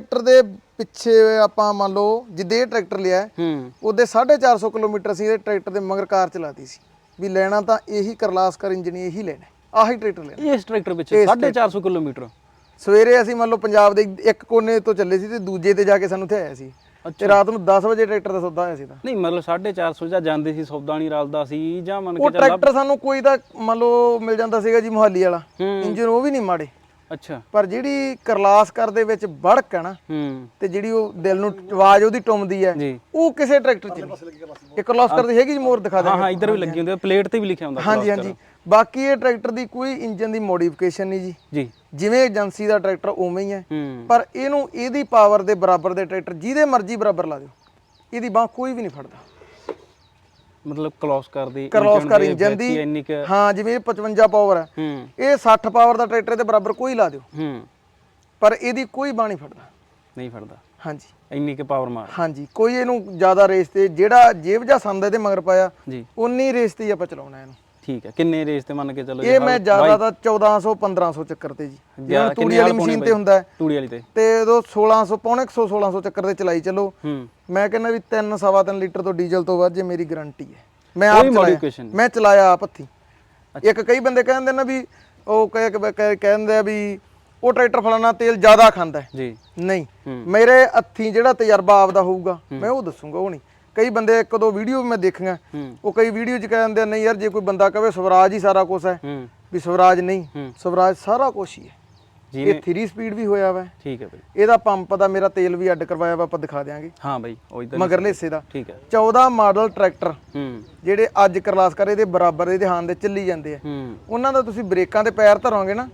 Tractor ਦੇ ਪਿੱਛੇ ਆਪਾਂ ਮੰਨ ਲਓ ਜਿੱਦੇ ਇਹ ਟਰੈਕਟਰ ਲਿਆ ਉਹਦੇ 450 ਕਿਲੋਮੀਟਰ ਸੀ ਇਹ ਟਰੈਕਟਰ ਦੇ ਮਗਰ ਕਾਰ ਚਲਾਤੀ ਸੀ। ਵੀ ਲੈਣਾ ਤਾਂ ਇਹੀ ਕਰਲਾਸਕਰ ਇੰਜਨ ਇਹੀ ਲੈਣਾ ਆਹੀ ਟਰੈਕਟਰ ਲੈਣਾ ਇਸ ਟਰੈਕਟਰ ਪਿੱਛੇ 450 ਕਿਲੋਮੀਟਰ। ਸਵੇਰੇ ਅਸੀਂ ਮੰਨ ਲਓ ਪੰਜਾਬ ਦੇ ਇੱਕ ਕੋਨੇ ਤੋਂ ਚੱਲੇ ਸੀ ਤੇ ਦੂਜੇ ਤੇ ਜਾ ਕੇ ਸਾਨੂੰ ਇੱਥੇ ਆਇਆ ਸੀ। ਤੇ ਰਾਤ ਨੂੰ 10 ਵਜੇ ਟਰੈਕਟਰ ਦਾ ਸੌਦਾ ਹੋਇਆ ਸੀ ਤਾਂ। ਨਹੀਂ ਮਤਲਬ 450 ਜਾਂ ਜਾਂਦੇ ਸੀ ਸੌਦਾ ਨਹੀਂ ਰਲਦਾ ਸੀ ਜਾਂ ਮੰਨ ਉਹ ਕੇ ਚੱਲ ਟਰੈਕਟਰ ਸਾਨੂੰ ਕੋਈ ਤਾਂ ਮੰਨ ਲਓ ਮਿਲ ਜਾਂਦਾ ਸੀਗਾ ਜੀ ਮੁਹਾਲੀ ਵਾਲਾ। ਇੰਜਨ ਉਹ ਵੀ ਨਹੀਂ ਮਾੜੇ। ਅੱਛਾ। ਪਰ ਜਿਹੜੀ ਕਰਲਾਸਕਰ ਦੇ ਵਿੱਚ ਬੜਕ ਹੈ ਨਾ ਹੂੰ। ਤੇ ਜਿਹੜੀ ਉਹ ਦਿਲ ਨੂੰ ਆਵਾਜ਼ ਉਹਦੀ ਟੁੰਮਦੀ ਹੈ ਉਹ ਕਿਸੇ ਟਰੈਕਟਰ 'ਚ ਨਹੀਂ। ਇਹ ਕਰਲਾਸਕਰ ਦੀ ਹੈਗੀ ਜੀ ਮੋਰ ਦਿਖਾ ਦੇ ਹਾਂ ਹਾਂ ਇੱਧਰ ਵੀ ਲੱਗੀ ਹੁੰਦੀ ਹੈ ਪਲੇਟ ਤੇ ਵੀ ਲਿਖਿਆ ਹੁੰਦਾ ਹਾਂਜੀ ਹਾਂਜੀ। ਬਾਕੀ ਇਹ ਟਰੈਕਟਰ ਦੀ ਕੋਈ ਇੰਜਨ ਦੀ ਮੋਡੀਫਿਕੇਸ਼ਨ ਨਹੀਂ ਜੀ। ਜੀ। ਜਿਵੇਂ ਏਜੰਸੀ ਦਾ ਟਰੈਕਟਰ ਉਵੇਂ ਹੈ। ਹੂੰ। ਪਰ ਇਹਨੂੰ ਇਹਦੀ ਪਾਵਰ ਦੇ ਬਰਾਬਰ ਦੇ ਟਰੈਕਟਰ ਜਿਹਦੇ ਮਰਜ਼ੀ ਬਰਾਬਰ ਲਾ ਦਿਓ। ਇਹਦੀ ਬਾਹ ਕੋਈ ਵੀ ਨਹੀਂ ਫੜਦਾ। ਮਤਲਬ ਕਲੋਸ ਕਰਦੀ ਕਰਲੋਸਕਰ ਇੰਜਨ ਦੀ ਹਾਂ ਜਿਵੇਂ ਇਹ 55 ਪਾਵਰ ਹੈ। ਇਹ 60 ਪਾਵਰ ਦਾ ਟਰੈਕਟਰ ਦੇ ਬਰਾਬਰ ਕੋਈ ਲਾ ਦਿਓ। ਹੂੰ। ਪਰ ਇਹਦੀ ਕੋਈ ਨਹੀਂ ਫੜਦਾ। ਨਹੀਂ ਫੜਦਾ। ਹਾਂਜੀ। ਇੰਨੀ ਕੁ ਪਾਵਰ ਮਾਰ। ਹਾਂਜੀ ਕੋਈ ਇਹਨੂੰ ਜ਼ਿਆਦਾ ਰੇਸ ਤੇ ਜਿਹੜਾ ਜੇਬ ਜਾਂ ਸੰਦ ਇਹਦੇ ਮਗਰ ਪਾਇਆ ਜੀ। ਉਨੀ ਰੇਸ ਤੇ ਹੀ ਆਪਾਂ ਚਲਾਉਣਾ ਇਹਨੂੰ। ਠੀਕ ਹੈ। ਕਿੰਨੇ ਰੇਸ ਤੇ ਮੰਨ ਕੇ ਚੱਲੋ ਇਹ ਮੈਂ ਜ਼ਿਆਦਾ ਤਾਂ 1400 1500 ਚੱਕਰ ਤੇ ਜੀ। ਜਿਵੇਂ ਤੂੜੀ ਵਾਲੀ ਮਸ਼ੀਨ ਤੇ ਹੁੰਦਾ ਹੈ, ਤੂੜੀ ਵਾਲੀ ਤੇ। ਤੇ ਉਦੋਂ 1600 ਪੌਣੇ 100 1600 ਚੱਕਰ ਤੇ ਚਲਾਈ ਚੱਲੋ। ਮੈਂ ਕਹਿੰਦਾ ਵੀ 3 ਸਵਾ 3 ਲੀਟਰ ਤੋਂ ਡੀਜ਼ਲ ਤੋਂ ਵੱਧ ਜੇ ਮੇਰੀ ਗਾਰੰਟੀ ਹੈ। ਮੈਂ ਆਪ ਚਲਾਇਆ। ਮੈਂ ਚਲਾਇਆ ਆਪ ਹੱਥੀ। ਇੱਕ ਕਈ ਬੰਦੇ ਕਹਿੰਦੇ ਨੇ ਵੀ ਉਹ ਕਹਿ ਕਹਿ- ਕਹਿ- ਕਹਿੰਦੇ ਆ ਵੀ ਉਹ ਟਰੈਕਟਰ ਫਲਾਣਾ ਤੇਲ ਜ਼ਿਆਦਾ ਖਾਂਦਾ ਜੀ। ਨਹੀਂ। ਮੇਰੇ ਹੱਥੀ ਜਿਹੜਾ ਤਜਰਬਾ ਆਪਦਾ ਹੋਊਗਾ ਮੈਂ ਉਹ ਦੱਸੂਗਾ ਉਹ ਨਹੀਂ। ਕਈ ਬੰਦੇ ਇੱਕ ਦੋ ਵੀਡੀਓ ਮੈਂ ਦੇਖੀਆਂ। ਉਹ ਕਈ ਵੀਡੀਓ 'ਚ ਕਹਿੰਦੇ ਆ, ਨਹੀਂ ਯਾਰ ਜੇ ਕੋਈ ਬੰਦਾ ਕਹੇ ਸਵਰਾਜ ਹੀ ਸਾਰਾ ਕੁਝ ਹੈ ਵੀ ਸਵਰਾਜ ਨਹੀਂ। ਸਵਰਾਜ ਸਾਰਾ ਕੁਝ ਹੀ ਹੈ। ਜੀ ਇਹ 3 ਸਪੀਡ ਵੀ ਹੋਇਆ ਵਾ। ਠੀਕ ਹੈ ਬਈ। ਇਹਦਾ ਪੰਪ ਦਾ ਮੇਰਾ ਤੇਲ ਵੀ ਅੱਡ ਕਰਵਾਇਆ ਵਾ ਆਪਾਂ ਦਿਖਾ ਦਿਆਂਗੇ। ਹਾਂ ਬਈ ਉਹ ਇਧਰ ਮਗਰਲੇ ਹਿੱਸੇ ਦਾ। ਠੀਕ ਹੈ। 14 ਮਾਡਲ ਟਰੈਕਟਰ ਹੂੰ। ਜਿਹੜੇ ਅੱਜ ਕਰਲਾਸ ਕਰੇ ਦੇ ਬਰਾਬਰ ਇਹਦੇ ਹਾਂ ਦੇ ਚੱਲੀ ਜਾਂਦੇ ਆ। ਹੂੰ। ਉਹਨਾਂ ਦਾ ਤੁਸੀਂ ਬ੍ਰੇਕਾਂ ਤੇ ਪੈਰ ਧਰੋਗੇ ਨਾ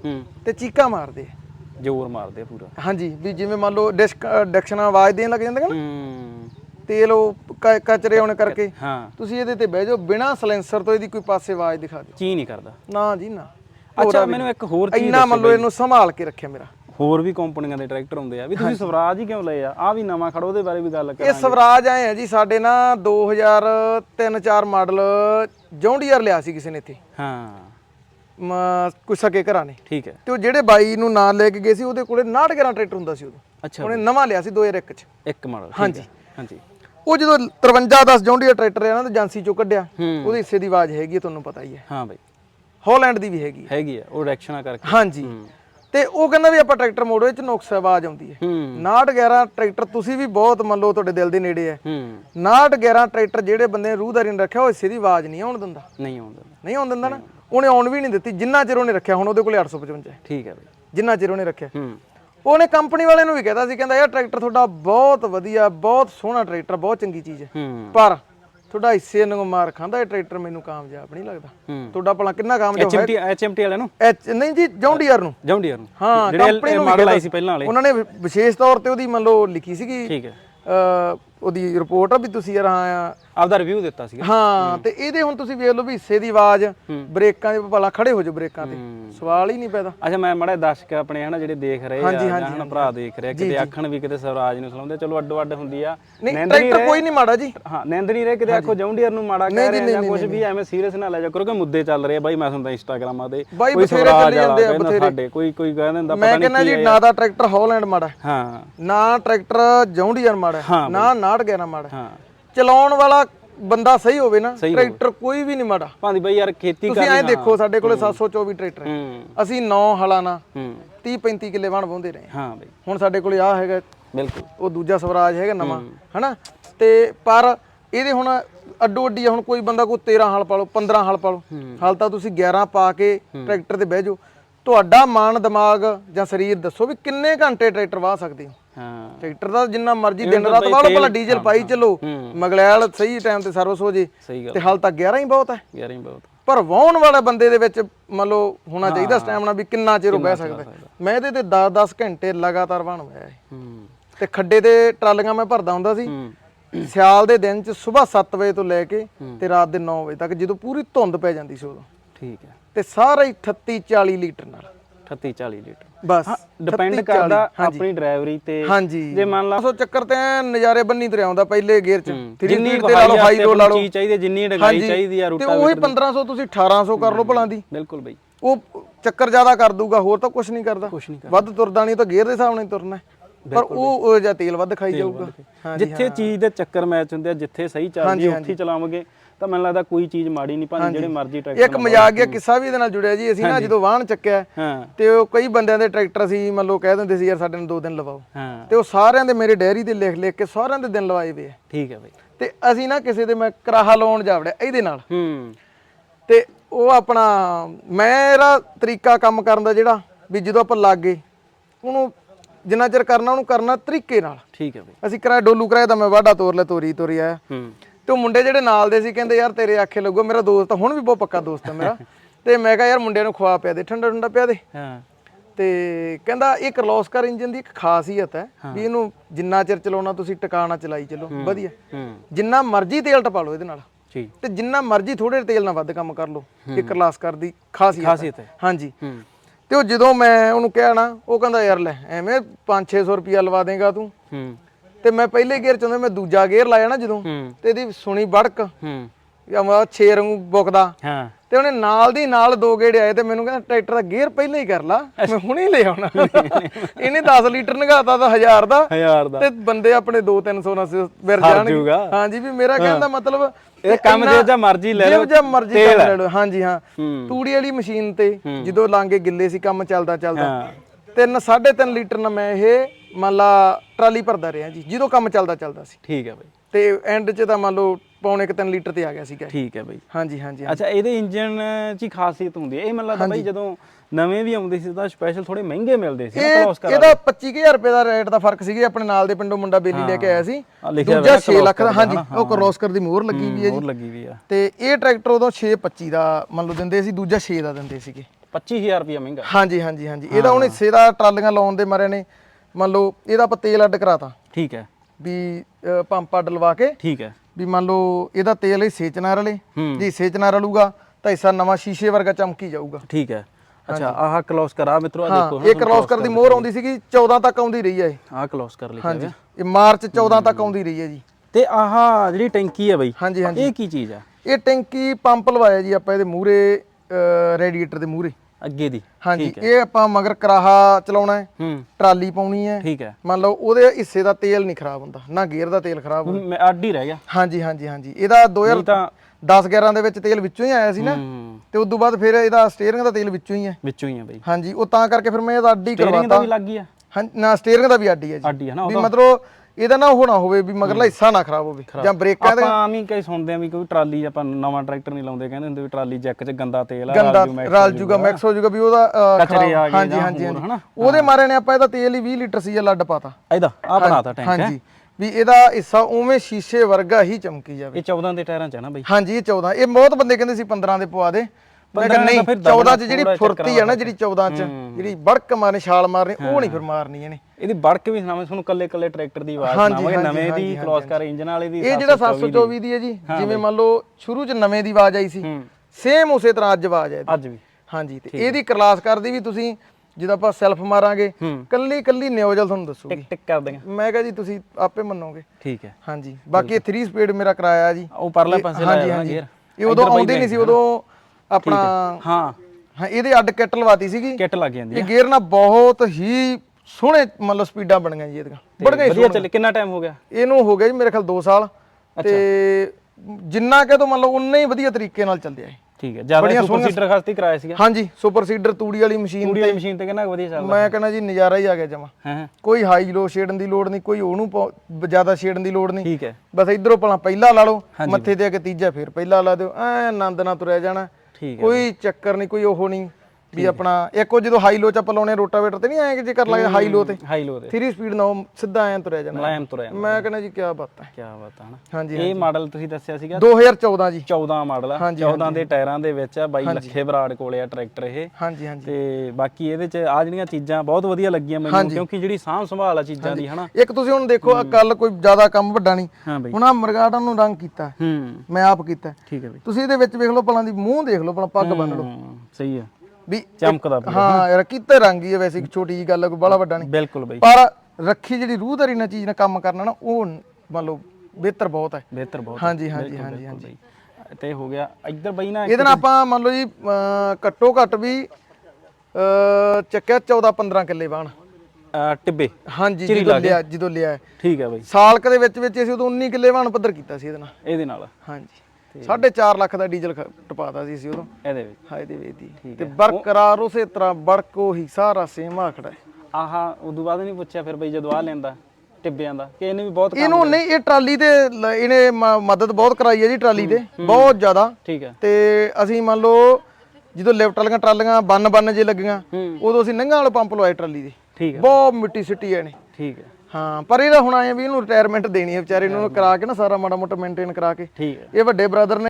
ਤੇ ਚੀਕਾਂ ਮਾਰਦੇ ਆ। ਜ਼ੋਰ ਮਾਰਦੇ ਆ ਪੂਰਾ। ਹਾਂਜੀ ਵੀ ਜਿਵੇਂ ਮੰਨ ਲਓ ਡਿਸਕ ਡਿਕਸ਼ਨ ਆਵਾਜ਼ ਦੇਣ ਲੱਗ ਜਾਂਦੇ ਨੇ। ਤੇਲ ਉਹ ਕ- ਕਚਰੇ ਹੋਣ ਕਰਕੇ। ਹਾਂ। ਤੁਸੀਂ ਇਹਦੇ ਤੇ ਬਹਿ ਜਾਓ ਬਿਨਾ ਸਲੈਂਸਰ ਤੋਂ ਇਹਦੀ ਕੋਈ ਪਾਸੇ ਆਵਾਜ਼ ਦਿਖਾ ਦਿਓ। ਕੀ ਨਹੀਂ ਕਰਦਾ। ਨਾ ਜੀ ਨਾ। ਅੱਛਾ ਮੈਨੂੰ ਇੱਕ ਹੋਰ ਚੀਜ਼ ਇੰਨਾ ਮੰਨ ਲਓ ਇਹਨੂੰ ਸੰਭਾਲ ਕੇ ਰੱਖਿਆ ਮੇਰਾ। ਹੋਰ ਵੀ ਕੰਪਨੀਆਂ ਦੇ ਟਰੈਕਟਰ ਹੁੰਦੇ ਆ। ਵੀ ਤੁਸੀਂ ਸਵਰਾਜ ਹੀ ਕਿਉਂ ਲਏ ਆ? ਆ ਵੀ ਨਵਾਂ ਖੜੋ ਉਹਦੇ ਬਾਰੇ ਵੀ ਗੱਲ ਇਹ ਸਵਰਾਜ ਆਏ ਆ ਜੀ ਸਾਡੇ ਨਾ 2003-4 ਮਾਡਲ ਜੌਂਡੀਅਰ ਲਿਆ ਸੀ ਕਿਸੇ ਨੇ ਇੱਥੇ। ਹਾਂ। ਮ, ਕੋਈ ਸਕੇ ਘਰਾਂ ਨੇ। ਠੀਕ ਹੈ। ਤੇ ਉਹ ਜਿਹੜੇ ਬਾਈ ਨੂੰ ਨਾਲ ਲੈ ਕੇ ਗਏ ਸੀ ਉਹਦੇ ਕੋਲੇ 69 ਟਰੈਕਟਰ ਹੁੰਦਾ ਸੀ ਉਦੋਂ। ਅੱਛਾ ਉਹਨੇ ਨਵਾਂ ਲਿਆ ਸੀ 2001 ਚ। ਇੱਕ ਮਾਡਲ ਹਾਂਜੀ। ਹਾਂਜੀ। ਉਹ ਜਦੋਂ 53 10 ਜੌਂਡੀਅਰ ਟਰੈਕਟਰ ਆ ਨਾ ਤੇ ਏਜੰਸੀ ਚੋਂ ਕੱਢਿਆ ਹੂੰ। ਉਹਦੇ ਹਿੱਸੇ ਦੀ ਆਵਾਜ਼ ਹੈਗੀ ਹੈ, ਤੁਹਾਨੂੰ ਪਤਾ ਹੀ ਹੈ। ਹਾਂ ਬਈ। ਹਾਲੈਂਡ ਦੀ ਵੀ ਹੈਗੀ ਹੈ ਹੈਗੀ ਆ ਉਹ ਡਾਇਰੈਕਸ਼ਨਾਂ ਕਰਕੇ। ਹਾਂਜੀ। ਤੇ ਉਹ ਕਹਿੰਦਾ ਵੀ ਆਪਾਂ ਟਰੈਕਟਰ ਮੋੜੋ ਇਹ ਚ ਨੁਕਸ ਆਵਾਜ਼ ਆਉਂਦੀ ਹੈ। ਹੂੰ। 69 11 ਟਰੈਕਟਰ ਤੁਸੀਂ ਵੀ ਬਹੁਤ ਮੰਨ ਲਓ ਤੁਹਾਡੇ ਦਿਲ ਦੇ ਨੇੜੇ ਹੈ। ਹੂੰ। 69 11 ਟਰੈਕਟਰ ਜਿਹੜੇ ਬੰਦੇ ਨੇ ਰੂਹਦਾਰੀ ਨੇ ਰੱਖਿਆ ਉਹ ਹਿੱਸੇ ਦੀ ਆਵਾਜ਼ ਨਹੀਂ ਆਉਣ ਦਿੰਦਾ। ਨਹੀਂ ਆਉਂਦਾ ਨਹੀਂ ਆਉਣ ਦਿੰਦਾ ਨਾ। ਉਹਨੇ ਆਉਣ ਵੀ ਨਹੀਂ ਦਿੱਤੀ ਜਿੰਨਾ ਚਿਰ ਉਹਨੇ ਰੱਖਿਆ ਹੁਣ ਉਹਦੇ ਕੋਲੇ 855 ਹੈ। ਠੀਕ ਹੈ ਬਈ। ਜਿੰਨਾ ਚਿਰ ਉਹਨੇ ਰੱਖਿਆ। ਹੂੰ। ਉਹਨੇ ਕੰਪਨੀ ਵਾਲੇ ਨੂੰ ਵੀ ਕਹਿਤਾ ਸੀ ਕਹਿੰਦਾ ਇਹ ਟਰੈਕਟਰ ਤੁਹਾਡਾ ਬਹੁਤ ਵਧੀਆ ਬਹੁਤ ਸੋਹਣਾ ਟਰੈਕਟਰ ਬਹੁਤ ਚੰਗੀ ਚੀਜ਼ ਹੈ। ਪਰ ਤੁਹਾਡਾ ਹਿੱਸੇ ਨੂੰ ਮਾਰ ਖਾਂਦਾ ਇਹ ਟਰੈਕਟਰ ਮੈਨੂੰ ਕਾਮਯਾਬ ਨਹੀਂ ਲੱਗਦਾ। ਤੁਹਾਡਾ ਭਲਾ ਕਿੰਨਾ ਕਾਮਯਾਬ ਹੈ ਐਚਐਮਟੀ ਐਚਐਮਟੀ ਵਾਲਿਆਂ ਨੂੰ? ਨਹੀਂ ਜੀ ਜੌਂਡੀਅਰ ਨੂੰ। ਜੌਂਡੀਅਰ ਨੂੰ। ਹਾਂ ਕੰਪਨੀ ਨੂੰ ਮਾਡਲ ਆਈ ਸੀ। ਪਹਿਲਾਂ ਵਾਲੇ। ਉਹਨਾਂ ਨੇ ਵਿਸ਼ੇਸ਼ ਤੌਰ ਤੇ ਉਹਦੀ ਮੰਨ ਲਓ ਲਿਖੀ ਸੀਗੀ। ਠੀਕ ਹੈ। ਉਹਦੀ ਰਿਪੋਰਟ ਆ ਵੀ ਤੁਸੀਂ ਯਾਰ ਹਾਂ ਆਪਦਾ ਰਿਵਿਊ ਦਿੱਤਾ ਸੀਗਾ। ਹਾਂ ਤੇ ਇਹਦੇ ਹੁਣ ਤੁਸੀਂ ਵੇਖ ਲਓ ਵੀ ਹਿੱਸੇ ਦੀ ਆਵਾਜ਼ ਬ੍ਰੇਕਾਂ ਦੇ ਭਲਾ ਖੜੇ ਹੋ ਜਾਓ ਬ੍ਰੇਕਾਂ ਤੇ। ਸਵਾਲ ਹੀ ਨਹੀਂ ਪੈਦਾ। ਅੱਛਾ ਮੈਂ ਮੜੇ ਦਰਸ਼ਕ ਆਪਣੇ ਹਨਾ ਜਿਹੜੇ ਦੇਖ ਰਹੇ ਆ ਹਨਾ ਭਰਾ ਦੇਖ ਰਹੇ ਕਿਤੇ ਆਖਣ ਵੀ ਕਿਤੇ ਸਵਰਾਜ ਨੂੰ ਸਲਾਉਂਦੇ ਚਲੋ ਅੱਡੋ ਅੱਡ ਹੁੰਦੀ ਆ। ਨਹੀਂ ਟਰੈਕਟਰ ਕੋਈ ਨਹੀਂ ਮਾੜਾ ਜੀ। ਹਾਂ ਨਿੰਦ ਨਹੀਂ ਰਹੇ ਕਿਤੇ ਆਖੋ ਜੌਂਡੀਅਰ ਨੂੰ ਮਾੜਾ ਕਹਿ ਰਹੇ ਆ ਜਾਂ ਕੁਝ ਵੀ ਐਵੇਂ ਸੀਰੀਅਸ ਨਾ ਲੈ ਜਾ ਕਰੋ ਕਿ ਮੁੱਦੇ ਚੱਲ ਰਹੇ ਆ। ਬਾਈ ਮੈਂ ਸੁਣਦਾ ਇੰਸਟਾਗ੍ਰਾਮਾਂ ਤੇ ਬਾਈ ਕੋਈ ਬਥੇਰੇ ਸਵਰਾਜ ਚੱਲੀ ਜਾਂਦੇ ਆ, ਕਹਿੰਦਾ ਬਥੇਰੇ। ਸਾਡੇ ਕੋਈ ਕੋਈ ਕਹਿੰਦਾ ਹੁੰਦਾ ਮੈਂ ਪਤਾ ਕਹਿੰਦਾ ਨਹੀਂ ਜੀ ਨਾ ਦਾ ਟਰੈਕਟਰ ਹਾਲੈਂਡ ਮਾੜਾ। ਹੈ, ਨਾ ਟਰੈਕਟਰ ਜੌਂਡੀਅਰ ਮਾੜਾ। ਨਾ 69 ਮਾੜਾ। ਹੈ। ਚਲਾਉਣ ਵਾਲਾ ਬੰਦਾ ਸਹੀ ਹੋਵੇ ਨਾ ਟਰੈਕਟਰ ਕੋਈ ਵੀ ਨਹੀਂ ਮਾੜਾ। ਭਾਂਦੀ ਬਾਈ ਯਾਰ ਖੇਤੀ ਤੁਸੀਂ ਐਂ ਦੇਖੋ ਸਾਡੇ ਕੋਲੇ 724 ਟਰੈਕਟਰ ਹੈ। ਹੂੰ। ਅਸੀਂ 9 ਹਲਾਂ ਨਾਲ ਹੂੰ। 30 35 ਕਿੱਲੇ ਵਣ ਵਾਉਂਦੇ ਰਹੇ ਹਾਂ। ਹਾਂ ਬਾਈ। ਹੁਣ ਸਾਡੇ ਕੋਲੇ ਆ ਹੈਗਾ ਬਿਲਕੁਲ। ਉਹ ਦੂਜਾ ਸਵਰਾਜ ਹੈਗਾ ਨਵਾਂ ਹਨਾ? ਤੇ ਪਰ ਇਹਦੇ ਹੁਣ ਅੱਡੋ ਅੱਡੀ ਆ, ਹੁਣ ਕੋਈ ਬੰਦਾ ਕੋਈ 13 ਹਲ ਪਾ ਲਓ 15 ਹਲ ਪਾ ਲਓ ਹਲ ਤਾਂ ਤੁਸੀਂ 11 ਪਾ ਕੇ ਟਰੈਕਟਰ ਤੇ ਬਹਿ ਜਾਓ। ਤੁਹਾਡਾ ਮਨ ਦਿਮਾਗ ਜਾਂ ਸਰੀਰ ਦੱਸੋ ਵੀ ਕਿੰਨੇ ਘੰਟੇ ਟਰੈਕਟਰ ਵਾਹ ਸਕਦੇ ਹੋ? ਹਾਂ। ਟਰੈਕਟਰ ਦਾ ਜਿੰਨਾ ਮਰਜ਼ੀ ਦਿਨ ਰਾਤ ਵਾਹ ਲਓ ਭਲਾ ਡੀਜ਼ਲ ਪਾਈ ਚੱਲੋ। ਮਗਲੈਲ ਸਹੀ ਟਾਈਮ ਤੇ ਸਰਵਿਸ ਹੋ ਜੇ। ਤੇ ਹਲ ਤਾਂ 11 ਹੀ ਬਹੁਤ ਹੈ। ਯਾਰ ਹੀ ਬਹੁਤ। ਪਰ ਵਾਹਣ ਵਾਲੇ ਬੰਦੇ ਦੇ ਵਿੱਚ ਮੰਨ ਲਓ ਹੋਣਾ ਚਾਹੀਦਾ ਸਟੈਮਨਾ ਵੀ ਕਿੰਨਾ ਚਿਰ ਉਹ ਬਹਿ ਸਕਦਾ ਮੈਂ ਇਹਦੇ ਤੇ 10-10 ਘੰਟੇ ਲਗਾਤਾਰ ਵਾਹਣ ਹੋਇਆ ਤੇ ਖੱਡੇ ਤੇ ਟਰਾਲੀਆਂ ਮੈਂ ਭਰਦਾ ਹੁੰਦਾ ਸੀ। ਸਿਆਲ ਦੇ ਦਿਨ ਚ ਸਵੇਰ 7 ਵਜੇ ਤੋਂ ਲੈ ਕੇ ਤੇ ਰਾਤ ਦੇ 9 ਵਜੇ ਤੱਕ ਜਦੋਂ ਪੂਰੀ ਧੁੰਦ ਪੈ ਜਾਂਦੀ ਸੀ ਉਦੋਂ। ਠੀਕ ਹੈ। ਤੇ ਸਾਰਾ ਹੀ 38 40 ਲੀਟਰ ਨਾਲ। 38 40 ਲੀਟਰ। ਬਸ ਡਿਪੈਂਡ 38, ਕਰਦਾ 40, ਆਪਣੀ ਡਰਾਈਵਰੀ ਤੇ ਹਾਂਜੀ। ਜੇ ਮੰਨ ਲਾ ਸੋ ਚੱਕਰ ਤੇ ਐਨ ਨਜ਼ਾਰੇ ਬੰਨੀ ਤੁਰਿਆ ਆਉਂਦਾ ਪਹਿਲੇ ਗੇਅਰ ਚ। 3 ਜਿੰਨੀ ਸਪੀਡ ਤੇ ਲਾ ਲਓ ਹਾਈ ਰੋ ਲਾ ਲਓ। ਚੀਜ਼ ਚਾਹੀਦੀ ਹੈ, ਜਿੰਨੀ ਡਗਾਈ ਚਾਹੀਦੀ ਆ ਤੇ ਰੂਟਾ ਉਹੀ 1500 ਤੁਸੀਂ 1800 ਕਰ ਲਓ ਭਲਾਂ ਦੀ। ਬਿਲਕੁਲ ਬਈ। ਉਹ ਚੱਕਰ ਜ਼ਿਆਦਾ ਕਰ ਦੂਗਾ ਹੋਰ ਤਾਂ ਕੁਝ ਨਹੀਂ ਕਰਦਾ। ਕੁਛ ਨਹੀਂ ਵੱਧ ਤੁਰਦਾ ਨਹੀਂ ਤਾਂ ਗੇਅਰ ਦੇ ਹਿਸਾਬ ਨਾਲ ਤੁਰਨਾ। ਪਰ ਉਹ ਜਾਂ ਤੇਲ ਵੱਧ ਖਾਈ ਜਾਊਗਾ। ਜਿੱਥੇ ਚੀਜ਼ ਦੇ ਚੱਕਰ ਮੈਚ ਹੁੰਦੇ ਆ ਜਿੱਥੇ ਸਹੀ ਚੱਲਦੀ ਆ ਉੱਥੇ ਹੀ ਚਲਾਵਾਂਗੇ। ਤਾਂ ਮੈਨੂੰ ਲੱਗਦਾ ਕੋਈ ਚੀਜ਼ ਮਾੜੀ ਨਹੀਂ ਭਾਵੇਂ ਜਿਹੜੇ ਮਰਜ਼ੀ ਟਰੈਕਟਰ ਇੱਕ ਮਜ਼ਾਕ ਜਿਹਾ ਕਿੱਸਾ ਵੀ ਇਹਦੇ ਨਾਲ ਜੁੜਿਆ ਜੀ ਅਸੀਂ ਨਾ ਜਦੋਂ ਵਾਹਣ ਚੱਕਿਆ ਤੇ ਉਹ ਕਈ ਬੰਦਿਆਂ ਦੇ ਟਰੈਕਟਰ ਸੀ ਮੰਨ ਲਓ ਕਹਿ ਦਿੰਦੇ ਸੀ ਯਾਰ ਸਾਡੇ ਨੂੰ ਦੋ ਦਿਨ ਲਵਾਓ। ਤੇ ਉਹ ਸਾਰਿਆਂ ਦੇ ਮੇਰੇ ਡੈਰੀ ਤੇ ਲਿਖ ਲਿਖ ਕੇ ਸਾਰਿਆਂ ਦੇ ਦਿਨ ਲਵਾਏ ਵੇ ਠੀਕ ਹੈ ਬਈ। ਤੇ ਅਸੀਂ ਨਾ ਕਿਸੇ ਦੇ ਮੈਂ ਕਰਾਹਾ ਲਾਉਣ ਜਾਵੜਿਆ ਇਹਦੇ ਨਾਲ। ਹੂੰ। ਤੇ ਉਹ ਆਪਣਾ ਮੇਰਾ ਤਰੀਕਾ ਕੰਮ ਕਰਨ ਦਾ ਜਿਹੜਾ ਵੀ ਜਦੋਂ ਆਪਾਂ ਲੱਗ ਗਏ ਉਹਨੂੰ ਜਿੰਨਾ ਚਿਰ ਕਰਨਾ ਉਹਨੂੰ ਕਰਨਾ ਤਰੀਕੇ ਨਾਲ। ਠੀਕ ਹੈ ਬਈ। ਅਸੀਂ ਕਿਰਾਇਆ ਡੋਲੂ ਕਿਰਾਇਆ ਤਾਂ ਮੈਂ ਵਾਢਾ ਤੋਰ ਲੈ ਤੋਰੀ ਤੋਰੀ ਆਇਆ। ਹੂੰ। ਤੇ ਉਹ ਮੁੰਡੇ ਜਿਹੜੇ ਨਾਲ ਦੇ ਸੀ ਕਹਿੰਦੇ ਯਾਰ ਤੇਰੇ ਆਖੇ ਲੱਗੋ ਮੇਰਾ ਦੋਸਤ ਹੁਣ ਵੀ ਬਹੁਤ ਪੱਕਾ ਦੋਸਤ ਹੈ ਮੇਰਾ। ਤੇ ਮੈਂ ਕਿਹਾ ਯਾਰ ਮੁੰਡਿਆਂ ਨੂੰ ਖਵਾ ਪਿਆ ਦੇ ਠੰਡਾ ਠੰਡਾ ਪਿਆ ਦੇ। ਹਾਂ। ਤੇ ਕਹਿੰਦਾ ਇਹ ਕਰਲੋਸਕਰ ਇੰਜਨ ਦੀ ਇੱਕ ਖਾਸੀਅਤ ਹੈ ਵੀ ਇਹਨੂੰ ਜਿੰਨਾ ਚਿਰ ਚਲਾਉਣਾ ਤੁਸੀਂ ਟਿਕਾਣਾ ਚਲਾਈ ਚੱਲੋ। ਵਧੀਆ। ਜਿੰਨਾ ਮਰਜ਼ੀ ਤੇਲ ਟਪਾ ਲਓ ਇਹਦੇ ਨਾਲ। ਠੀਕ ਤੇ ਜਿੰਨਾ ਮਰਜ਼ੀ ਥੋੜੇ ਤੇਲ ਨਾਲ ਵੱਧ ਕੰਮ ਕਰ ਲਓ ਇਹ ਕਰਲਾਸਕਰ ਦੀ ਖਾਸੀਅਤ ਹੈ। ਹਾਂਜੀ। ਤੇ ਉਹ ਜਦੋਂ ਮੈਂ ਉਹਨੂੰ ਕਿਹਾ ਨਾ ਉਹ ਕਹਿੰਦਾ ਯਾਰ ਲੈ ਐਵੇਂ 5-600 ਰੁਪਿਆ ਲਵਾ ਦੇਗਾ ਤੂੰ। ਹੂੰ। ਤੇ ਮੈਂ ਪਹਿਲੇ ਗੇਅਰ ਚ ਹੁੰਦਾ ਮੈਂ ਦੂਜਾ ਗੇਅਰ ਲਾਇਆ ਨਾ ਜਦੋਂ ਤੇ ਇਹਦੀ ਸੁਣੀ ਬੜਕ ਹੂੰ। ਜਾਂ ਮੈਂ ਛੇਰ ਨੂੰ ਬੁਕਦਾ। ਹਾਂ। ਤੇ ਉਹਨੇ ਨਾਲ ਦੀ ਨਾਲ ਦੋ ਗੇੜੇ ਆਏ ਤੇ ਮੈਨੂੰ ਕਹਿੰਦਾ ਟਰੈਕਟਰ ਦਾ ਗੇਅਰ ਪਹਿਲਾਂ ਹੀ ਕਰ ਲਾ। ਮੈਂ ਹੁਣੇ ਹੀ ਲੈ ਆਉਣਾ। ਇਹਨੇ 10 ਲੀਟਰ ਨਗਾਤਾ ਤਾਂ 1000 ਦਾ। ਹਜ਼ਾਰ ਦਾ। ਤੇ ਬੰਦੇ ਆਪਣੇ 2-300 ਨਾਲ ਹਰ ਜਾਣਗੇ। ਹਾਂਜੀ ਵੀ ਮੇਰਾ ਕਹਿਣ ਦਾ ਮਤਲਬ ਇਹ ਕੰਮ ਜਿਹੋ ਜਿਹਾ ਮਰਜ਼ੀ ਲੈ ਲਓ, ਜਿਹਾ ਮਰਜ਼ੀ। ਲੈ ਲਓ। ਹਾਂਜੀ ਹਾਂ। ਤੂੜੀ ਵਾਲੀ ਮਸ਼ੀਨ ਤੇ ਜਦੋਂ ਲਾਂਗੇ ਗਿੱਲੇ ਸੀ ਕੰਮ ਚੱਲਦਾ ਚੱਲਦਾ। ਤਿੰਨ 3.5 ਲੀਟਰ ਨਾਲ ਮੈਂ ਇਹ ਮੰਨ ਲਾ ਟਰਾਲੀ ਭਰਦਾ ਰਿਹਾ ਜੀ ਜਦੋਂ ਕੰਮ ਚੱਲਦਾ ਚੱਲਦਾ ਸੀ। ਠੀਕ ਹੈ ਬਈ। ਤੇ ਐਂਡ 'ਚ ਤਾਂ ਮੰਨ ਲਓ ਪੌਣੇ 3 ਲੀਟਰ ਤੇ ਆ ਗਿਆ ਸੀਗਾ। ਠੀਕ ਹੈ ਬਈ। ਹਾਂਜੀ ਹਾਂਜੀ ਅੱਛਾ ਇਹਦੇ ਇੰਜਨ 'ਚ ਹੀ ਖਾਸੀਅਤ ਹੁੰਦੀ ਹੈ। ਇਹ ਮੈਨੂੰ ਲੱਗਦਾ ਬਈ ਜਦੋਂ ਨਵੇਂ ਵੀ ਆਉਂਦੇ ਸੀ ਤਾਂ ਸਪੈਸ਼ਲ ਥੋੜੇ ਮਹਿੰਗੇ ਮਿਲਦੇ ਸੀ ਕਲੋਸ ਕਰ ਇਹਦਾ 25000 ਰੁਪਏ ਦਾ ਰੇਟ ਦਾ ਫ਼ਰਕ ਸੀਗਾ ਆਪਣੇ ਨਾਲ ਦੇ ਪਿੰਡੋਂ ਮੁੰਡਾ ਬੇਲੀ ਲੈ ਕੇ ਆਇਆ ਸੀ। ਦੂਜਾ ਹੋਇਆ 6 ਲੱਖ ਦਾ ਹਾਂਜੀ ਉਹ ਕਰਲੋਸਕਰ ਦੀ ਮੋਹਰ ਲੱਗੀ ਵੀ ਹੈ ਜੀ। ਹੋਰ ਲੱਗੀ ਵੀ ਆ। ਤੇ ਇਹ ਟਰੈਕਟਰ ਉਦੋਂ 625 ਦਾ ਮੰਨ ਲਓ ਦਿੰਦੇ ਸੀ ਦੂਜਾ 6 ਦਾ ਦਿੰਦੇ ਸੀਗੇ। 25000 ਰੁਪਏ ਮਹਿੰਗਾ। ਹਾਂਜੀ ਹਾਂਜੀ ਹਾਂਜੀ। ਇਹਦਾ ਹੁਣ ਹਿੱਸੇ ਦਾ ਟਰਾਲੀਆਂ ਲਾਉਣ ਦੇ ਮਾਰੇ ਨੇ ਮੰਨ ਲਓ ਇਹਦਾ ਆਪਾਂ ਤੇਲ ਅੱਡ ਕਰਾਤਾ। ਠੀਕ ਹੈ। ਵੀ ਅ, ਪੰਪ ਅੱਡ ਲਵਾ ਕੇ। ਠੀਕ ਹੈ। ਵੀ ਮੰਨ ਲਓ ਇਹਦਾ ਤੇਲ ਹਿੱਸੇ ਚ ਨਾ ਰਲੇ। ਹੂੰ। ਜੇ ਰਲੂਗਾ ਤਾਂ ਹਿੱਸਾ ਨਵਾਂ ਸ਼ੀਸ਼ੇ ਵਰਗਾ ਚਮਕੀ ਜਾਊਗਾ। ਠੀਕ ਹੈ। ਅੱਛਾ ਆਹ ਕਲੋਸ ਕਰ ਮਿੱਤਰੋ ਆ ਹਾਂ ਦੇਖੋ ਇਹ ਕਰਲੋਸਕਰ ਦੀ ਮੋਹਰ ਆਉਂਦੀ ਸੀਗੀ 14 ਤੱਕ ਆਉਂਦੀ ਰਹੀ ਹੈ ਇਹ। ਆਹ ਕਲੋਸ ਕਰ ਲਿਖਿਆ ਹਾਂਜੀ। ਹੋਇਆ। ਇਹ ਮਾਰਚ 14 ਤੱਕ ਆਉਂਦੀ ਰਹੀ ਹੈ ਜੀ। ਤੇ ਆਹ ਜਿਹੜੀ ਟੈਂਕੀ ਹੈ ਬਈ ਹਾਂਜੀ ਹਾਂਜੀ। ਇਹ ਕੀ ਚੀਜ਼ ਆ ਇਹ ਟੈਂਕੀ ਪੰਪ ਲਵਾਇਆ ਜੀ ਆਪਾਂ ਇਹਦੇ ਮੂਹਰੇ ਰੇਡੀਏਟਰ ਦੇ ਮੂਹਰੇ। ਅੱਗੇ ਦੀ। ਹਾਂਜੀ ਇਹ ਆਪਾਂ ਮਗਰ ਕਰਾਹਾ ਚਲਾਉਣਾ ਹੈ। ਹੂੰ। ਟਰਾਲੀ ਪਾਉਣੀ ਹੈ। ਠੀਕ ਹੈ। ਮੰਨ ਲਓ ਉਹਦੇ ਹਿੱਸੇ ਦਾ ਤੇਲ ਨਹੀਂ ਖਰਾਬ ਹੁੰਦਾ ਨਾ ਗੇਅਰ ਦਾ ਤੇਲ ਖਰਾਬ ਹੁੰਦਾ। ਮੈਂ ਅੱਡ ਹੀ ਰਹਿ ਗਿਆ। ਹਾਂਜੀ ਹਾਂਜੀ ਹਾਂਜੀ। ਇਹਦਾ 2010 ਤਾਂ 11 ਦੇ ਵਿੱਚ ਤੇਲ ਵਿੱਚੋਂ ਹੀ ਆਇਆ ਸੀ ਨਾ। ਹੂੰ ਤੇ ਉਸ ਤੋਂ ਬਾਅਦ ਫਿਰ ਇਹਦਾ ਸਟੀਅਰਿੰਗ ਦਾ ਤੇਲ ਵਿੱਚੋਂ ਹੀ ਹੈ। ਵਿੱਚੋਂ ਹੀ ਆ ਬਈ। ਹਾਂਜੀ ਉਹ ਤਾਂ ਕਰਕੇ ਫਿਰ ਮੈਂ ਇਹਦਾ ਅੱਡ ਹੀ ਦਾ ਕਰਵਾਤਾ। ਵੀ ਲੱਗ ਗਈ ਆ। ਹਾਂ ਨਾ ਸਟੀਅਰਿੰਗ ਦਾ ਵੀ ਅੱਡ ਹੀ ਜੀ। ਅੱਡ ਹੀ ਨਾ ਵੀ ਮਤਲਬ ਇਹਦਾ ਨਾ ਨਾ ਹੋਵੇ ਵੀ ਮਗਰਲਾ ਹਿੱਸਾ ਨਾ ਖਰਾਬ ਹੋਵੇ ਜਾਂ ਬ੍ਰੇਕਾਂ ਆਪਾਂ ਆਮ ਹੀ ਕਈ ਸੁਣਦੇ ਆ ਵੀ ਕੋਈ ਟਰਾਲੀ ਆਪਾਂ ਨਵਾਂ ਟਰੈਕਟਰ ਨਹੀਂ ਲਾਉਂਦੇ ਕਹਿੰਦੇ ਹੁੰਦੇ ਵੀ ਟਰਾਲੀ ਜੈਕ 'ਚ ਗੰਦਾ ਤੇਲ ਆ ਗੰਦਾ ਰਲ ਜੂਗਾ। ਮੈਕਸ ਹੋ ਜੂਗਾ ਵੀ ਉਹਦਾ ਅਹ, ਕਚਰੇ ਖਰਾਬ- ਆ ਗਏ ਹਾਂਜੀ ਹਾਂਜੀ? ਉਹਦੇ ਮਾਰੇ ਨੇ ਆਪਾਂ ਇਹਦਾ ਤੇਲ ਹੀ 20 ਲੀਟਰ ਸੀ ਲੱਡ ਪਾਤਾ। ਇਹਦਾ ਆ ਬਣਾਤਾ ਟੈਂਕ ਹੈ? ਹਾਂਜੀ। ਵੀ ਇਹਦਾ ਹਿੱਸਾ ਉਵੇਂ ਸ਼ੀਸ਼ੇ ਵਰਗਾ ਹੀ ਚਮਕੀ ਜਾਵੇ। ਇਹ 14 ਦੇ ਟਾਇਰਾਂ 'ਚ ਹੈ ਨਾ ਬਈ? ਹਾਂਜੀ ਇਹ 14 ਇਹ ਬਹੁਤ ਬੰਦੇ ਕਹਿੰਦੇ ਸੀ 15 ਦੇ ਪਵਾ ਦੇ। ਮੈਂ 15 ਕਿਹਾ ਤਾਂ ਨਹੀਂ ਫਿਰ ਦਬਣਾ 14 ਚ ਜਿਹੜੀ ਫੁਰਤੀ ਆ ਨਾ ਜਿਹੜੀ 14 ਚ ਜਿਹੜੀ ਬੜਕ ਮਾਰਨੀ ਛਾਲ ਮਾਰਨੀ ਉਹ ਨਹੀਂ ਫਿਰ ਮਾਰਨੀ ਇਹਨੇ। ਇਹਦੀ ਬੜਕ ਵੀ ਸੁਣਾਵੇਂ ਤੁਹਾਨੂੰ ਕੱਲੇ ਕੱਲੇ ਟਰੈਕਟਰ ਦੀ ਆਵਾਜ਼ ਹਾਂਜੀ, ਸੁਣਾਵਾਂਗੇ ਹਾਂਜੀ, ਨਵੇਂ ਹਾਂਜੀ, ਦੀ ਹਾਂਜੀ, ਕਲੋਸ ਕਰ ਇੰਜਨ ਵਾਲੇ ਦੀ ਇਹ ਜਿਹੜਾ 724 ਦੀ। ਹੈ ਜੀ ਜਿਵੇਂ ਮੰਨ ਲਓ ਸ਼ੁਰੂ ਚ ਨਵੇਂ ਦੀ ਆਵਾਜ਼ ਆਈ ਸੀ ਸੇਮ ਉਸੇ ਤਰ੍ਹਾਂ ਅੱਜ ਆਵਾਜ਼ ਹੈ ਅੱਜ ਵੀ। ਹਾਂਜੀ ਤੇ ਇਹਦੀ ਕਲਾਸ ਕਰਦੀ ਵੀ ਤੁਸੀਂ ਜਦੋਂ ਆਪਾਂ ਸੈਲਫ ਮਾਰਾਂਗੇ ਕੱਲੀ ਕੱਲੀ ਨਿਊਜ਼ਲ ਤੁਹਾਨੂੰ ਦੱਸੂਗੀ। ਟਿਕ ਟਿਕ ਕਰ ਦੇਗਾ ਮੈਂ ਕਿਹਾ ਜੀ ਤੁਸੀਂ ਆਪੇ ਮੰਨੋਗੇ। ਠੀਕ ਹੈ। ਹਾਂਜੀ ਬਾਕੀ ਇਹ 3 ਸਪੀਡ ਮੇਰਾ ਕਰਾਇਆ ਜੀ। ਉਹ ਪਰਲੇ ਪਾਸੇ ਹਾਂਜੀ ਲਾਇਆ ਹਾਂਜੀ। ਗੇਅਰ ਇਹ ਉਦੋਂ ਆਉਂਦੀ ਨਹੀਂ ਸੀ ਉਦੋਂ ਆਪਣਾ ਹਾਂ। ਹਾਂ। ਇਹਦੇ ਅੱਡ ਕਿੱਟ ਲਵਾਤੀ ਸੀਗੀ। ਕਿੱਟ ਲੱਗ ਜਾਂਦੀ ਇਹ ਗੇਅਰ ਨਾਲ ਬਹੁਤ ਹੀ ਸੋਹਣੇ ਮਤਲਬ ਸਪੀਡਾਂ ਬਣੀਆਂ ਜੀ ਇਹਦੀਆਂ। ਬੜੀਆਂ ਹੀ ਵਧੀਆ ਚੱਲੇ। ਕਿੰਨਾ ਟਾਈਮ ਹੋ ਗਿਆ? ਇਹਨੂੰ ਹੋ ਗਿਆ ਜੀ ਮੇਰੇ ਖਿਆਲ 2 ਸਾਲ। ਤੇ ਜਿੰਨਾ ਕਹਿ ਮੰਨ ਲਓ ਉਨਾ ਹੀ ਵਧੀਆ ਤਰੀਕੇ ਨਾਲ ਚੱਲਿਆ ਇਹ। ਠੀਕ ਹੈ। ਜ਼ਿਆਦਾ ਸੁਪਰ ਸੀਟਰ ਖਾਸਤੀ ਕਰਾਇਆ ਸੀਗਾ। ਹਾਂਜੀ ਸੁਪਰ ਸੀਡਰ ਤੂੜੀ ਵਾਲੀ ਮਸ਼ੀਨ ਤੂੜੀ ਵਾਲੀ ਮਸ਼ੀਨ ਤੇ ਕਿੰਨਾ ਕੁ ਵਧੀਆ ਚੱਲਦਾ ਮੈਂ ਕਹਿੰਦਾ ਜੀ ਨਜ਼ਾਰਾ ਹੀ ਆ ਗਿਆ ਜਮਾ। ਹਾਂ ਕੋਈ ਹਾਈ ਲੋ ਛੇੜਨ ਦੀ ਲੋੜ ਨਹੀਂ ਕੋਈ ਉਹਨੂੰ ਜ਼ਿਆਦਾ ਛੇੜਨ ਦੀ ਲੋੜ ਨਹੀਂ। ਠੀਕ ਹੈ। ਬਸ ਇਧਰੋਂ ਭਲਾ ਪਹਿਲਾ ਲਾ ਲਓ ਮੱਥੇ ਤੇ ਆ ਕੇ ਤੀਜਾ ਫੇਰ ਪਹਿਲਾ ਲਾ ਦਿਓ। ਐ ਆਨੰਦ ਨਾਲ ਤੁਰਿਆ ਜਾਣਾ। ਠੀਕ ਹੈ ਕੋਈ ਚੱਕਰ ਨਹੀਂ ਕੋਈ ਉਹ ਨਹੀਂ। ਵੀ ਆਪਣਾ ਇੱਕ ਜਦੋਂ ਹਾਈ ਲੋ ਚ ਆਪਾਂ ਲਾਉਣੇ ਰੋਟਾਵੇਟਰ ਤੇ ਨਹੀਂ ਆਏ ਕਿ ਜੇ ਕਰ ਲਾਂਗੇ ਹਾਈ ਲੋ ਤੇ? ਹਾਈ ਲੋ ਦੇ 3 ਸਪੀਡ ਨਾਲ ਸਿੱਧਾ ਐਂ ਤੁਰਿਆ ਜਾਣਾ ਮੁਲਾਇਮ ਤੁਰਿਆ ਮੈਂ ਕਹਿੰਦਾ ਜੀ ਕੀ ਬਾਤ ਹੈ। ਕੀ ਬਾਤ ਹੈ ਨਾ ਹਾਂਜੀ ਇਹ ਮਾਡਲ ਤੁਸੀਂ ਦੱਸਿਆ ਸੀਗਾ? 2014 ਜੀ। 14 ਮਾਡਲ ਆ। 14 ਦੇ ਟਾਇਰਾਂ ਦੇ ਵਿੱਚ ਆ ਬਾਈ ਲੱਖੇ ਬਰਾੜ ਕੋਲੇ ਆ ਟਰੈਕਟਰ ਇਹ। ਹਾਂਜੀ ਹਾਂਜੀ। ਤੇ ਬਾਕੀ ਇਹਦੇ ਚ ਆ ਜਿਹੜੀਆਂ ਚੀਜ਼ਾਂ ਬਹੁਤ ਵਧੀਆ ਲੱਗੀਆਂ ਮੈਨੂੰ ਕਿਉਂਕਿ ਜਿਹੜੀ ਸਾਂਭ ਸੰਭਾਲ ਆ ਚੀਜ਼ਾਂ ਦੀ ਹਨਾ? ਇੱਕ ਤੁਸੀਂ ਹੁਣ ਦੇਖੋ ਕੱਲ ਕੋਈ ਜ਼ਿਆਦਾ ਕੰਮ ਵੱਡਾ ਨਹੀਂ। ਹੁਣ ਆ ਮਰਗਾਟਨ ਨੂੰ ਰੰਗ ਕੀਤਾ। ਹੂੰ। ਮੈਂ ਆਪ ਕੀਤਾ। ਠੀਕ ਹੈ ਬਈ। ਤੁਸੀਂ ਇਹਦੇ ਵਿੱਚ ਵੇਖ ਲਓ ਭਲਾਂ ਦੀ ਮੂੰਹ ਦੇਖ ਲਓ ਭਲਾ ਪੱਗ ਬੰਨ ਲਓ। ਸਹੀ ਆ ਵੀ ਚਮਕਦਾ ਪਿਆ। ਹਾਂ ਯਾਰ ਕੀਤੇ ਰੰਗ ਹੀ ਵੈਸੇ ਇੱਕ ਛੋਟੀ ਜੀ ਗੱਲ ਹੈ ਕੋਈ ਬੜਾ ਵੱਡਾ ਨਹੀਂ। ਬਿਲਕੁਲ ਬਈ। ਪਰ ਰੱਖੀ ਜਿਹੜੀ ਰੂਹਦਾਰੀ ਨਾਲ ਚੀਜ਼ ਨਾਲ ਕੰਮ ਕਰਨਾ ਨਾ ਉਹ ਮੰਨ ਲਓ ਬਿਹਤਰ ਬਹੁਤ ਹੈ ਬਿਹਤਰ ਬਹੁਤ ਹਾਂਜੀ ਹਾਂਜੀ ਹਾਂਜੀ ਹਾਂਜੀ। ਤੇ ਹੋ ਗਿਆ ਇੱਧਰ ਬਈ ਨਾ ਇਹਦੇ ਨਾਲ ਆਪਾਂ ਮੰਨ ਲਓ ਜੀ ਘੱਟੋ ਘੱਟ ਵੀ ਚੱਕਿਆ 14 15 ਕਿੱਲੇ ਬਾਣ ਟਿੱਬੇ। ਹਾਂਜੀ ਜਦੋਂ ਲਿਆ ਜਦੋਂ ਲਿਆ। ਠੀਕ ਹੈ ਬਾਈ। ਸਾਲਕ ਦੇ ਵਿੱਚ ਵਿੱਚ ਅਸੀਂ ਉਦੋਂ 19 ਕਿੱਲੇ ਵਾਹਣ ਪੱਧਰ ਕੀਤਾ ਸੀ ਇਹਦੇ ਨਾਲ। ਇਹਦੇ ਨਾਲ। ਹਾਂਜੀ। 4.5 ਲੱਖ ਦਾ ਡੀਜ਼ਲ ਟਪਾਤਾ ਸੀ ਅਸੀਂ ਉਦੋਂ। ਇਹਦੇ ਵਿੱਚ? ਹਾਏ ਦੇ ਵੇਦੀ ਤੇ ਬਰਕਰਾਰ ਉਸੇ ਤਰ੍ਹਾਂ ਬੜਕ ਉਹੀ ਸਾਰਾ ਸੇਮ ਆਖੜਾ ਹੈ। ਆਹਾ ਉਦੋਂ ਬਾਅਦ ਨਹੀਂ ਪੁੱਛਿਆ ਫਿਰ ਬਈ ਜਦੋਂ ਆ ਲੈਂਦਾ ਟਿੱਬਿਆਂ ਦਾ ਕਿ ਇਹਨੇ ਵੀ ਬਹੁਤ ਕੰਮ ਇਹਨੂੰ ਨਹੀਂ ਇਹ ਟਰਾਲੀ ਤੇ ਇਹਨੇ ਮਦਦ ਬਹੁਤ ਕਰਾਈ ਹੈ ਜੀ ਟਰਾਲੀ ਤੇ ਬਹੁਤ ਜ਼ਿਆਦਾ। ਠੀਕ ਹੈ। ਤੇ ਅਸੀਂ ਮੰਨ ਲਓ ਜਦੋਂ ਲਿਫਟ ਵਾਲੀਆਂ ਟਰਾਲੀਆਂ ਬੰਨ ਬੰਨ ਜੇ ਲੱਗੀਆਂ ਹੂੰ। ਉਦੋਂ ਅਸੀਂ ਨੰਗਾ ਵਾਲਾ ਪੰਪ ਲਵਾਏ ਟਰਾਲੀ ਦੇ। ਠੀਕ ਹੈ। ਬਹੁਤ ਮਿੱਟੀ ਸਿੱਟੀ ਇਹਨੇ। ਠੀਕ ਹੈ। ਹਾਂ ਪਰ ਇਹਦਾ ਹੁਣ ਆਏ ਵੀ ਇਹਨੂੰ ਰਿਟਾਇਰਮੈਂਟ ਦੇਣੀ ਹੈ ਵਿਚਾਰੇ ਨੂੰ ਕਰਾ ਕੇ ਨਾ ਸਾਰਾ ਮਾੜਾ ਮੋਟਾ ਮੇਨਟੇਨ ਕਰਾ ਕੇ। ਠੀਕ ਹੈ। ਇਹ ਵੱਡੇ ਬ੍ਰਦਰ ਨੇ